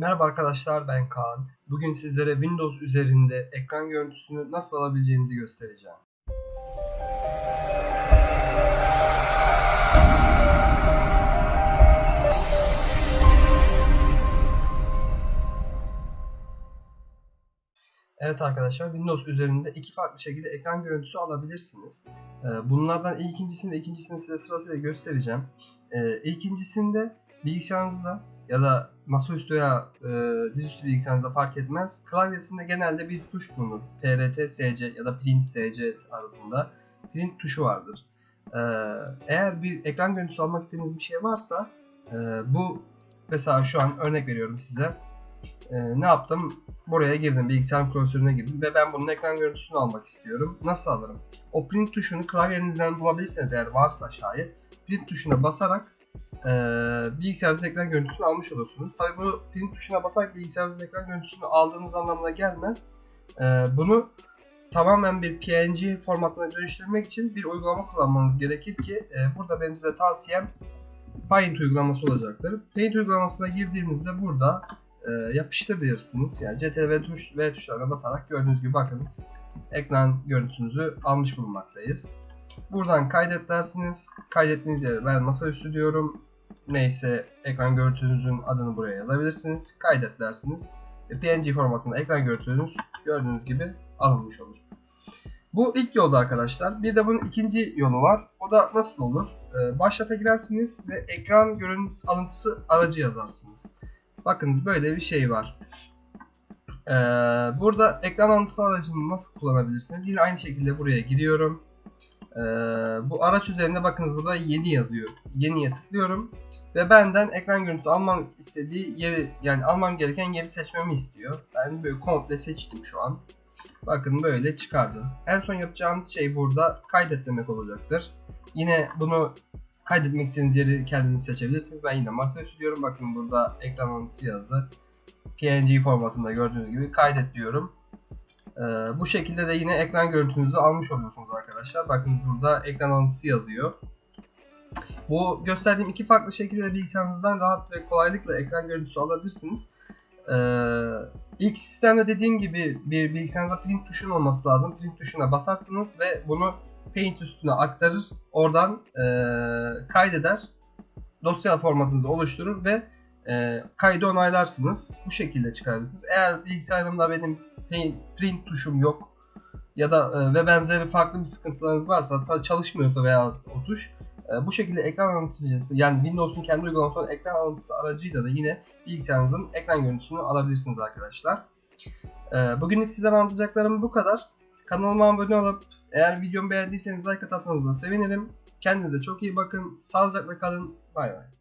Merhaba arkadaşlar ben Kaan. Bugün sizlere Windows üzerinde ekran görüntüsünü nasıl alabileceğinizi göstereceğim. Evet arkadaşlar Windows üzerinde iki farklı şekilde ekran görüntüsü alabilirsiniz. Ee, Bunlardan ilkincisini ve ikincisini size sırasıyla göstereceğim. Ee, İlkincisinde bilgisayarınızda ya da masaüstü veya e, dizüstü bilgisayarınızda fark etmez. Klavyesinde genelde bir tuş bulunur. PRT, SC ya da Print, SC arasında Print tuşu vardır. Ee, eğer bir ekran görüntüsü almak istediğiniz bir şey varsa e, bu mesela şu an örnek veriyorum size. Ee, ne yaptım? Buraya girdim, bilgisayar klasörüne girdim ve ben bunun ekran görüntüsünü almak istiyorum. Nasıl alırım? O print tuşunu klavyenizden bulabilirseniz eğer varsa şayet print tuşuna basarak e, bilgisayarınızın ekran görüntüsünü almış olursunuz. Tabi bu print tuşuna basarak bilgisayarınızın ekran görüntüsünü aldığınız anlamına gelmez. E, bunu tamamen bir PNG formatına dönüştürmek için bir uygulama kullanmanız gerekir ki e, burada benim size tavsiyem Paint uygulaması olacaktır. Paint uygulamasına girdiğinizde burada e, yapıştır diyorsunuz. Yani CTRL ve tuş V tuşlarına basarak gördüğünüz gibi bakınız ekran görüntünüzü almış bulunmaktayız. Buradan kaydet dersiniz. Kaydettiğiniz yere ben masaüstü diyorum. Neyse ekran görüntünüzün adını buraya yazabilirsiniz. Kaydet dersiniz. Ve PNG formatında ekran görüntünüz gördüğünüz gibi alınmış olur. Bu ilk yolda arkadaşlar. Bir de bunun ikinci yolu var. O da nasıl olur? Ee, başlata girersiniz ve ekran görüntü alıntısı aracı yazarsınız. Bakınız böyle bir şey var. Ee, burada ekran alıntısı aracını nasıl kullanabilirsiniz? Yine aynı şekilde buraya giriyorum. Ee, bu araç üzerinde bakınız burada yeni yazıyor. Yeniye tıklıyorum. Ve benden ekran görüntüsü almam istediği yeri yani almam gereken yeri seçmemi istiyor. Ben böyle komple seçtim şu an. Bakın böyle çıkardı. En son yapacağımız şey burada kaydet demek olacaktır. Yine bunu kaydetmek istediğiniz yeri kendiniz seçebilirsiniz. Ben yine masaüstü diyorum. Bakın burada ekran alıntısı yazdı. PNG formatında gördüğünüz gibi kaydet diyorum. Ee, bu şekilde de yine ekran görüntünüzü almış oluyorsunuz arkadaşlar. Bakın burada ekran alıntısı yazıyor. Bu gösterdiğim iki farklı şekilde bilgisayarınızdan rahat ve kolaylıkla ekran görüntüsü alabilirsiniz. Ee, ilk sistemde dediğim gibi bir bilgisayarınızda print tuşun olması lazım. Print tuşuna basarsınız ve bunu Paint üstüne aktarır. Oradan e, kaydeder. Dosya formatınızı oluşturur ve e, kaydı onaylarsınız. Bu şekilde çıkarırsınız. Eğer bilgisayarımda benim print tuşum yok ya da e, ve benzeri farklı bir sıkıntılarınız varsa hatta çalışmıyorsa veya o tuş e, bu şekilde ekran alıntıcısı yani Windows'un kendi uygulaması ekran alıntısı aracıyla da yine bilgisayarınızın ekran görüntüsünü alabilirsiniz arkadaşlar. E, bugünlük sizden anlatacaklarım bu kadar. Kanalıma abone olup eğer videomu beğendiyseniz like atarsanız da sevinirim. Kendinize çok iyi bakın. Sağlıcakla kalın. Bay bay.